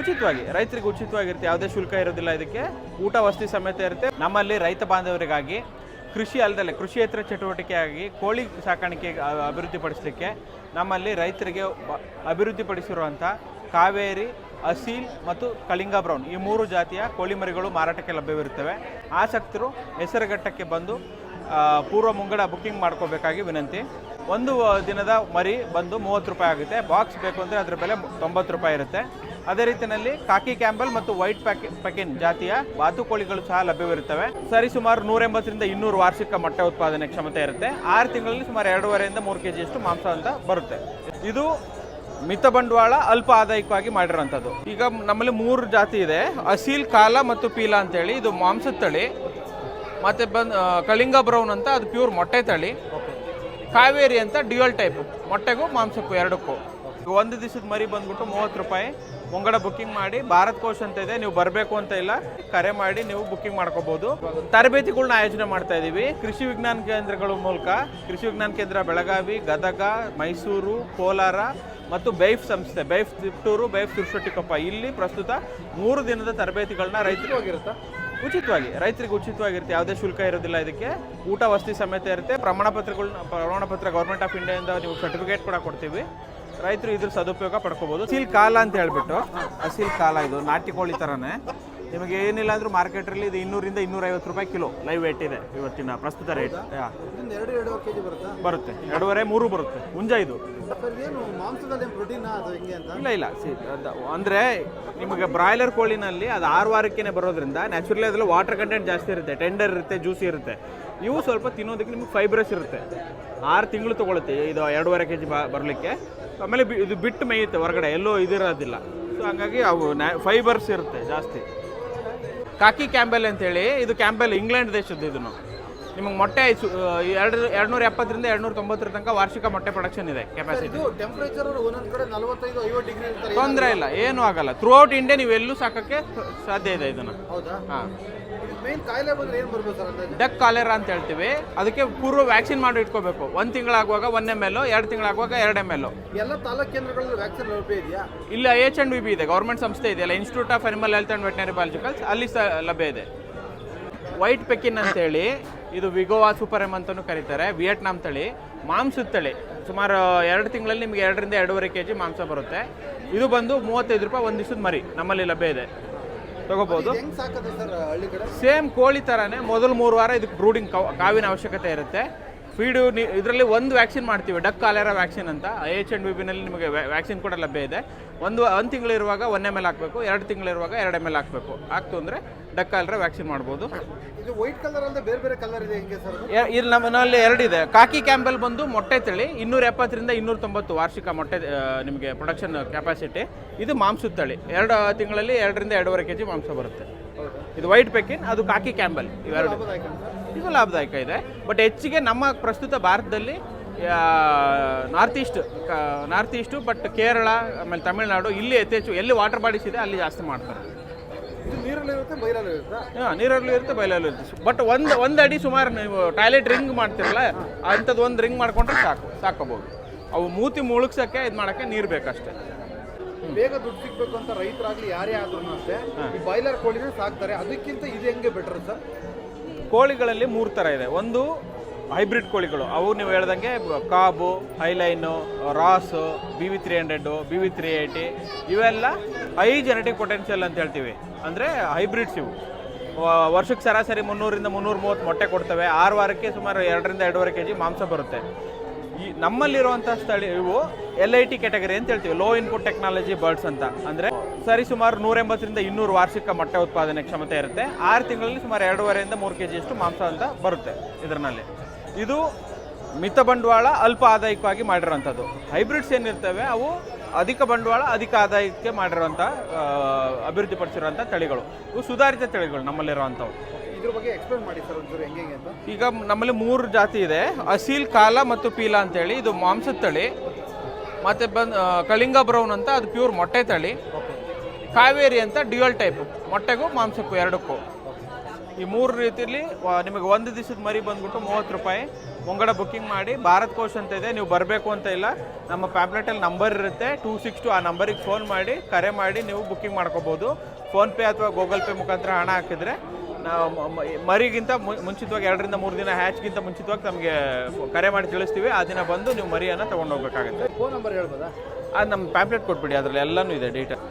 ಉಚಿತವಾಗಿ, ರೈತರಿಗೆ ಉಚಿತವಾಗಿರುತ್ತೆ ಯಾವುದೇ ಶುಲ್ಕ ಇರೋದಿಲ್ಲ ಇದಕ್ಕೆ. ಊಟ, ವಸತಿ ಸಮೇತ ಇರುತ್ತೆ. ನಮ್ಮಲ್ಲಿ ರೈತ ಬಾಂಧವರಿಗಾಗಿ ಕೃಷಿ ಅಲ್ಲದಲ್ಲೇ ಕೃಷಿಯೇತರ ಚಟುವಟಿಕೆಯಾಗಿ ಕೋಳಿ ಸಾಕಾಣಿಕೆ ಅಭಿವೃದ್ಧಿಪಡಿಸಲಿಕ್ಕೆ ನಮ್ಮಲ್ಲಿ ರೈತರಿಗೆ ಅಭಿವೃದ್ಧಿಪಡಿಸಿರುವಂಥ ಕಾವೇರಿ, ಅಸೀಲ್ ಮತ್ತು ಕಳಿಂಗ ಬ್ರೌನ್ ಈ ಮೂರು ಜಾತಿಯ ಕೋಳಿ ಮರಿಗಳು ಮಾರಾಟಕ್ಕೆ ಲಭ್ಯವಿರುತ್ತವೆ. ಆಸಕ್ತರು ಹೆಸರುಘಟ್ಟಕ್ಕೆ ಬಂದು ಪೂರ್ವ ಮುಂಗಡ ಬುಕ್ಕಿಂಗ್ ಮಾಡ್ಕೋಬೇಕಾಗಿ ವಿನಂತಿ. ಒಂದು ದಿನದ ಮರಿ ಬಂದು ಮೂವತ್ತು ರೂಪಾಯಿ ಆಗುತ್ತೆ. ಬಾಕ್ಸ್ ಬೇಕು ಅಂದರೆ ಅದರ ಬೆಲೆ ತೊಂಬತ್ತು ರೂಪಾಯಿ ಇರುತ್ತೆ. ಅದೇ ರೀತಿಯಲ್ಲಿ ಕಾಕಿ ಕ್ಯಾಂಬಲ್ ಮತ್ತು ವೈಟ್ ಪ್ಯಾಕೆ ಪ್ಯಾಕಿನ್ ಜಾತಿಯ ಬಾತುಕೋಳಿಗಳು ಸಹ ಲಭ್ಯವಿರುತ್ತವೆ. ಸರಿ, ಸುಮಾರು ನೂರ ಎಂಬತ್ತರಿಂದ ಇನ್ನೂರು ವಾರ್ಷಿಕ ಮೊಟ್ಟೆ ಉತ್ಪಾದನೆ ಕ್ಷಮತೆ ಇರುತ್ತೆ. ಆರು ತಿಂಗಳಲ್ಲಿ ಸುಮಾರು ಎರಡೂವರೆಯಿಂದ ಮೂರು ಕೆ ಜಿಯಷ್ಟು ಮಾಂಸ ಅಂತ ಬರುತ್ತೆ. ಇದು ಮಿತ ಬಂಡವಾಳ, ಅಲ್ಪ ಆದಾಯಕವಾಗಿ ಮಾಡಿರೋಂಥದ್ದು ಈಗ ನಮ್ಮಲ್ಲಿ ಮೂರು ಜಾತಿ ಇದೆ. ಅಸೀಲ್, ಕಾಲ ಮತ್ತು ಪೀಲಾ ಅಂತೇಳಿ ಇದು ಮಾಂಸದ ತಳಿ. ಮತ್ತು ಬಂದು ಕಳಿಂಗ ಬ್ರೌನ್ ಅಂತ ಅದು ಪ್ಯೂರ್ ಮೊಟ್ಟೆ ತಳಿ. ಕಾವೇರಿ ಅಂತ ಡ್ಯುಯಲ್ ಟೈಪ್ ಮೊಟ್ಟೆಗೂ ಮಾಂಸಕ್ಕೂ ಎರಡಕ್ಕೂ. ಒಂದು ದಿವಸದ ಮರಿ ಬಂದ್ಬಿಟ್ಟು ಮೂವತ್ತು ರೂಪಾಯಿ. ಮುಂಗಡ ಬುಕ್ಕಿಂಗ್ ಮಾಡಿ ಭಾರತ್ ಕೋಶ್ ಅಂತ ಇದೆ ನೀವು ಬರಬೇಕು ಅಂತ ಇಲ್ಲ. ಕರೆ ಮಾಡಿ ನೀವು ಬುಕ್ಕಿಂಗ್ ಮಾಡ್ಕೋಬಹುದು ತರಬೇತಿಗಳನ್ನ ಆಯೋಜನೆ ಮಾಡ್ತಾ ಇದ್ದೀವಿ ಕೃಷಿ ವಿಜ್ಞಾನ ಕೇಂದ್ರಗಳ ಮೂಲಕ ಕೃಷಿ ವಿಜ್ಞಾನ ಕೇಂದ್ರ ಬೆಳಗಾವಿ ಗದಗ ಮೈಸೂರು ಕೋಲಾರ ಮತ್ತು ಬೈಫ್ ಸಂಸ್ಥೆ ಬೈಫ್ ತಿಪ್ಟೂರು ಬೈಫ್ ತಿರುಶೆಟ್ಟಿಕೊಪ್ಪ ಇಲ್ಲಿ ಪ್ರಸ್ತುತ ಮೂರು ದಿನದ ತರಬೇತಿಗಳನ್ನ ರೈತರಿಗೆ ಹೋಗಿರುತ್ತಾ ಉಚಿತವಾಗಿ. ರೈತರಿಗೆ ಉಚಿತವಾಗಿರುತ್ತೆ. ಯಾವುದೇ ಶುಲ್ಕ ಇರೋದಿಲ್ಲ ಇದಕ್ಕೆ. ಊಟ ವಸತಿ ಸಮೇತ ಇರುತ್ತೆ. ಪ್ರಮಾಣ ಪತ್ರಗಳನ್ನ ಪ್ರಮಾಣ ಪತ್ರ ಗೌರ್ಮೆಂಟ್ ಆಫ್ ಇಂಡಿಯಾದಿಂದ ನೀವು ಸರ್ಟಿಫಿಕೇಟ್ ಕೂಡ ಕೊಡ್ತೀವಿ. ರೈತರು ಇದ್ರ ಸದುಪಯೋಗ ಪಡ್ಕೋಬಹುದು ಸಿಲ್ ಕಾಲ ಅಂತ ಹೇಳ್ಬಿಟ್ಟು ಸಿಲ್ ಕಾಲ ಇದು ನಾಟಿ ಕೋಳಿ ಥರನೇ ನಿಮಗೆ ಏನಿಲ್ಲ ಅಂದ್ರೂ ಮಾರ್ಕೆಟಲ್ಲಿ ಇದು ಇನ್ನೂರಿಂದ ಇನ್ನೂರೈವತ್ತು ರೂಪಾಯಿ ಕಿಲೋ ಲೈವ್ ವೇಟ್ ಇದೆ ಇವತ್ತಿನ ಪ್ರಸ್ತುತ ರೇಟ್ ಬರುತ್ತಾ? ಎರಡೂವರೆ ಮೂರು ಬರುತ್ತೆ. ಹುಂಜ ಇದು. ಇಲ್ಲ ಇಲ್ಲ. ಅಂದ್ರೆ ನಿಮಗೆ ಬ್ರಾಯ್ಲರ್ ಕೋಳಿನಲ್ಲಿ ಅದು ಆರು ವಾರಕ್ಕೆನೇ ಬರೋದ್ರಿಂದ ನ್ಯಾಚುರಲಿ ಅದ್ರಲ್ಲಿ ವಾಟರ್ ಕಂಟೆಂಟ್ ಜಾಸ್ತಿ ಇರುತ್ತೆ. ಟೆಂಡರ್ ಇರುತ್ತೆ ಜ್ಯೂಸಿ ಇರುತ್ತೆ. ಇವು ಸ್ವಲ್ಪ ತಿನ್ನೋದಕ್ಕೆ ನಿಮಗೆ ಫೈಬ್ರಸ್ ಇರುತ್ತೆ. ಆರು ತಿಂಗಳು ತಗೊಳುತ್ತೆ. ಇದು ಎರಡೂವರೆ ಕೆ ಜಿ ಬರಲಿಕ್ಕೆ. ಆಮೇಲೆ ಇದು ಬಿಟ್ಟು ಮೇಯುತ್ತೆ ಹೊರಗಡೆ ಎಲ್ಲೋ ಇದಿರೋದಿಲ್ಲ. ಸೊ ಹಂಗಾಗಿ ಅವು ಫೈಬರ್ಸ್ ಇರುತ್ತೆ ಜಾಸ್ತಿ. ಕಾಕಿ ಕ್ಯಾಂಬೆಲ್ ಅಂತೇಳಿ ಇದು ಕ್ಯಾಂಬೆಲ್ ಇಂಗ್ಲೆಂಡ್ ದೇಶದ್ದು ಇದನ್ನು. ನಿಮಗೆ ಮೊಟ್ಟೆ ಎರಡು ಎರಡುನೂರ ಎಪ್ಪತ್ತರಿಂದ ಎರಡುನೂರ ತೊಂಬತ್ತರ ತನಕ ವಾರ್ಷಿಕ ಮೊಟ್ಟೆ ಪ್ರೊಡಕ್ಷನ್ ಇದೆ ಕೆಪಾಸಿಟಿ ಇದು ಟೆಂಪರೇಚರ್ ಒಂದೊಂದು ಕಡೆ ನಲವತ್ತೈದು ಐವತ್ತು ಡಿಗ್ರಿ ಇರ್ತಾರೆ ತೊಂದರೆ ಇಲ್ಲ ಏನೂ ಆಗಲ್ಲ. ಥ್ರೂ ಔಟ್ ಇಂಡಿಯಾ ನೀವು ಎಲ್ಲೂ ಸಾಕಕ್ಕೆ ಸಾಧ್ಯ ಇದೆ ಇದನ್ನು. ಹೌದಾ? ಹಾಂ. ಡಕ್ ಕಾಲೇರ ಅಂತ ಹೇಳ್ತೀವಿ. ಅದಕ್ಕೆ ಪೂರ್ವ ವ್ಯಾಕ್ಸಿನ್ ಮಾಡಿ ಇಟ್ಕೋಬೇಕು. ಒಂದು ತಿಂಗಳಾಗುವಾಗ ಒನ್ ಎಂ ಎಲ್ ಎರಡು ತಿಂಗಳಾಗುವಾಗ ಎರಡು ಎಂ ಎಲ್ ಎಲ್ಲ ತಾಲೂಕು ಕೇಂದ್ರಗಳಲ್ಲಿ ವ್ಯಾಕ್ಸಿನ್ ಲಭ್ಯ ಇದೆಯಾ? ಇಲ್ಲ ಎಚ್ ಅಂಡ್ ವಿ ಬಿ ಇದೆ. ಗೌರ್ಮೆಂಟ್ ಸಂಸ್ಥೆ ಇದೆಯಲ್ಲ institute of animal health and veterinary biologicals ಅಲ್ಲಿ ಸಹ ಲಭ್ಯ ಇದೆ. ವೈಟ್ ಪೆಕಿನ್ ಅಂತೇಳಿ ಇದು ವಿಗೋವಾ ಸೂಪರ್ ಎಂ ಅಂತಲೂ ಕರೀತಾರೆ. ವಿಯೆಟ್ನಾಂ ತಳಿ. ಮಾಂಸದ ತಳಿ. ಸುಮಾರು ಎರಡು ತಿಂಗಳಲ್ಲಿ ನಿಮಗೆ ಎರಡರಿಂದ ಎರಡೂವರೆ ಕೆ ಜಿ ಮಾಂಸ ಬರುತ್ತೆ. ಇದು ಬಂದು ಮೂವತ್ತೈದು ರೂಪಾಯಿ ಒಂದು ದಿವಸದ ಮರಿ ನಮ್ಮಲ್ಲಿ ಲಭ್ಯ ಇದೆ. ಕಡೆ? ಸೇಮ್ ಕೋಳಿ ತರಾನೇ ಮೊದಲು ಮೂರು ವಾರ ಇದಕ್ಕೆ ಬ್ರೂಡಿಂಗ್ ಕಾವಿನ ಅವಶ್ಯಕತೆ ಇರುತ್ತೆ. ಫೀಡು ಇದರಲ್ಲಿ ಒಂದು ವ್ಯಾಕ್ಸಿನ್ ಮಾಡ್ತೀವಿ ಡಕ್ ಕಾಲೇರಾ ವ್ಯಾಕ್ಸಿನ್ ಅಂತ. ಎಚ್ ಅಂಡ್ ಬಿನಲ್ಲಿ ನಿಮಗೆ ವ್ಯಾಕ್ಸಿನ್ ಕೂಡ ಲಭ್ಯ ಇದೆ. ಒಂದು ಒಂದು ತಿಂಗಳಿರುವಾಗ ಒನ್ ಎಂ ಎಲ್ ಹಾಕಬೇಕು ಎರಡು ತಿಂಗಳಿರುವಾಗ ಎರಡು ಎಂ ಎಲ್ ಹಾಕಬೇಕು. ಆಗ್ತು ಅಂದರೆ ಡಕ್ ಕಾಲೇರಾ ವ್ಯಾಕ್ಸಿನ್ ಮಾಡ್ಬೋದು. ಇದು ವೈಟ್ ಕಲರ್ ಅಲ್ಲದೆ ಬೇರೆ ಬೇರೆ ಕಲರ್ ಇದೆ ಹೆಂಗೆ ಸರ್ ಇಲ್ಲಿ ನಮ್ಮಲ್ಲಿ ಎರಡಿದೆ ಕಾಕಿ ಕ್ಯಾಂಪಲ್ ಬಂದು ಮೊಟ್ಟೆ ತಳಿ ಇನ್ನೂರ ಎಪ್ಪತ್ತರಿಂದ ಇನ್ನೂರ ತೊಂಬತ್ತು ವಾರ್ಷಿಕ ಮೊಟ್ಟೆ ನಿಮಗೆ ಪ್ರೊಡಕ್ಷನ್ ಕೆಪಾಸಿಟಿ ಇದು ಮಾಂಸದ ತಳಿ. ಎರಡು ತಿಂಗಳಲ್ಲಿ ಎರಡರಿಂದ ಎರಡೂವರೆ ಕೆ ಜಿ ಮಾಂಸ ಬರುತ್ತೆ. ಇದು ವೈಟ್ ಪೆಕಿನ್ ಅದು ಕಾಕಿ ಕ್ಯಾಂಬಲ್ ಇವೆರಡು. ಇದು ಲಾಭದಾಯಕ ಇದೆ. ಬಟ್ ಹೆಚ್ಚಿಗೆ ನಮ್ಮ ಪ್ರಸ್ತುತ ಭಾರತದಲ್ಲಿ north east north east but Kerala ಆಮೇಲೆ ತಮಿಳುನಾಡು ಇಲ್ಲಿ ಯಥೇಚ್ಛು ಎಲ್ಲಿ ವಾಟರ್ ಬಾಡೀಸ್ ಇದೆ ಅಲ್ಲಿ ಜಾಸ್ತಿ ಮಾಡ್ತಾರೆ. ಇದು ನೀರಲ್ಲಿ ಇರುತ್ತೆ ಬೈರಲ್ಲಿ ಇರುತ್ತಾ? ಹಾಂ ನೀರಲ್ಲೂ ಇರುತ್ತೆ ಬಯಲಲ್ಲೂ ಇರುತ್ತೆ. ಬಟ್ ಒಂದು ಒಂದು ಅಡಿ ಸುಮಾರು ನೀವು ಟಾಯ್ಲೆಟ್ ರಿಂಗ್ ಮಾಡ್ತಿರಲ್ಲ ಅಂಥದ್ದು ಒಂದು ರಿಂಗ್ ಮಾಡ್ಕೊಂಡ್ರೆ ಸಾಕು ಸಾಕೋಬೋದು ಅವು ಮೂತಿ ಮುಳುಗ್ಸೋಕ್ಕೆ ಇದು ಮಾಡೋಕ್ಕೆ ನೀರು ಬೇಕಷ್ಟೇ. ಬೇಗ ದುಡ್ಡು ಸಿಗಬೇಕು ಅಂತ ರೈತರಾಗ್ಲಿ ಯಾರೇ ಆದ್ರೂ ಅಷ್ಟೇ ಈ ಬಾಯ್ಲರ್ ಕೋಳಿನೇ ಸಾಕ್ತಾರೆ ಅದಕ್ಕಿಂತ ಇದು ಹೆಂಗೆ ಬೆಟರ್ ಸರ್? ಕೋಳಿಗಳಲ್ಲಿ ಮೂರು ಥರ ಇದೆ. ಒಂದು ಹೈಬ್ರಿಡ್ ಕೋಳಿಗಳು. ಅವು ನೀವು ಹೇಳ್ದಂಗೆ Cobb, Hyline, Ross, B V three hundred, B V three eighty ಇವೆಲ್ಲ ಹೈ ಜೆನೆಟಿಕ್ ಪೊಟೆನ್ಷಿಯಲ್ ಅಂತ ಹೇಳ್ತೀವಿ. ಅಂದರೆ ಹೈಬ್ರಿಡ್ಸ್ ಇವು. ವರ್ಷಕ್ಕೆ ಸರಾಸರಿ ಮುನ್ನೂರಿಂದ ಮುನ್ನೂರು ಮೂವತ್ತು ಮೊಟ್ಟೆ ಕೊಡ್ತವೆ. ಆರು ವಾರಕ್ಕೆ ಸುಮಾರು ಎರಡರಿಂದ ಎರಡೂವರೆ ಕೆ ಜಿ ಮಾಂಸ ಬರುತ್ತೆ. ಈ ನಮ್ಮಲ್ಲಿರುವಂಥ ಸ್ಥಳ ಇವು ಎಲ್ ಐ ಟಿ ಕ್ಯಾಟಗರಿ ಅಂತ ಹೇಳ್ತೀವಿ. ಲೋ ಇನ್ಪುಟ್ ಟೆಕ್ನಾಲಜಿ ಬರ್ಡ್ಸ್ ಅಂತ. ಅಂದರೆ ಸರಿ ಸುಮಾರು ನೂರ ಎಂಬತ್ತರಿಂದ ಇನ್ನೂರು ವಾರ್ಷಿಕ ಮೊಟ್ಟೆ ಉತ್ಪಾದನೆ ಕ್ಷಮತೆ ಇರುತ್ತೆ. ಆರು ತಿಂಗಳಲ್ಲಿ ಸುಮಾರು ಎರಡೂವರೆಯಿಂದ ಮೂರು ಕೆ ಜಿಯಷ್ಟು ಮಾಂಸ ಅಂತ ಬರುತ್ತೆ ಇದರಲ್ಲಿ ಇದು ಮಿತ ಬಂಡವಾಳ ಅಲ್ಪ ಆದಾಯಕವಾಗಿ ಮಾಡಿರೋಂಥದ್ದು ಹೈಬ್ರಿಡ್ಸ್ ಏನಿರ್ತವೆ ಅವು ಅಧಿಕ ಬಂಡವಾಳ ಅಧಿಕ ಆದಾಯಕ್ಕೆ ಮಾಡಿರುವಂಥ ಅಭಿವೃದ್ಧಿಪಡಿಸಿರುವಂಥ ತಳಿಗಳು. ಇವು ಸುಧಾರಿತ ತಳಿಗಳು ನಮ್ಮಲ್ಲಿರುವಂಥವು. ಇದ್ರ ಬಗ್ಗೆ ಎಕ್ಸ್ಪ್ಲೇನ್ ಮಾಡಿ ಸರ್ ಒಂಚೂರು ಹೆಂಗೆ ಹೆಂಗೆ ಅಂತ. ಈಗ ನಮ್ಮಲ್ಲಿ ಮೂರು ಜಾತಿ ಇದೆ. ಅಸೀಲ್ ಕಾಲ ಮತ್ತು ಪೀಲಾ ಅಂತೇಳಿ ಇದು ಮಾಂಸದ ತಳಿ. ಮತ್ತು ಬಂದು ಕಳಿಂಗ ಬ್ರೌನ್ ಅಂತ ಅದು ಪ್ಯೂರ್ ಮೊಟ್ಟೆ ತಳಿ. ಕಾವೇರಿ ಅಂತ ಡ್ಯುಯಲ್ ಟೈಪ್ ಮೊಟ್ಟೆಗೂ ಮಾಂಸಕ್ಕೂ ಎರಡಕ್ಕೂ. ಈ ಮೂರು ರೀತಿಯಲ್ಲಿ ನಿಮಗೆ ಒಂದು ದಿವಸದ ಮರಿ ಬಂದ್ಬಿಟ್ಟು ಮೂವತ್ತು ರೂಪಾಯಿ. ಮುಂಗಡ ಬುಕ್ಕಿಂಗ್ ಮಾಡಿ ಭಾರತ್ ಕೋಶ್ ಅಂತ ಇದೆ ನೀವು ಬರಬೇಕು ಅಂತ ಇಲ್ಲ. ನಮ್ಮ ಪ್ಯಾಬ್ಲೆಟಲ್ಲಿ ನಂಬರ್ ಇರುತ್ತೆ ಟೂ ಸಿಕ್ಸ್ ಟು ಆ ನಂಬರಿಗೆ ಫೋನ್ ಮಾಡಿ ಕರೆ ಮಾಡಿ ನೀವು ಬುಕ್ಕಿಂಗ್ ಮಾಡ್ಕೋಬೋದು. ಫೋನ್ಪೇ ಅಥವಾ ಗೂಗಲ್ ಪೇ ಮುಖಾಂತರ ಹಣ ಹಾಕಿದರೆ ಮರಿಗಿಂತ ಮುಂಚಿತವಾಗಿ ಎರಡರಿಂದ ಮೂರು ದಿನ ಹ್ಯಾಚ್ಗಿಂತ ಮುಂಚಿತವಾಗಿ ನಮಗೆ ಕರೆ ಮಾಡಿ ತಿಳಿಸ್ತೀವಿ. ಆ ದಿನ ಬಂದು ನೀವು ಮರಿಯನ್ನು ತೊಗೊಂಡು ಹೋಗ್ಬೇಕಾಗುತ್ತೆ. ಫೋನ್ ನಂಬರ್ ಹೇಳ್ಬೋದಾ? ಅದು ನಮ್ಮ ಪ್ಯಾಂಪ್ಲೆಟ್ ಕೊಟ್ಬಿಡಿ ಅದರಲ್ಲಿ ಎಲ್ಲನೂ ಇದೆ ಡೀಟೇಲ್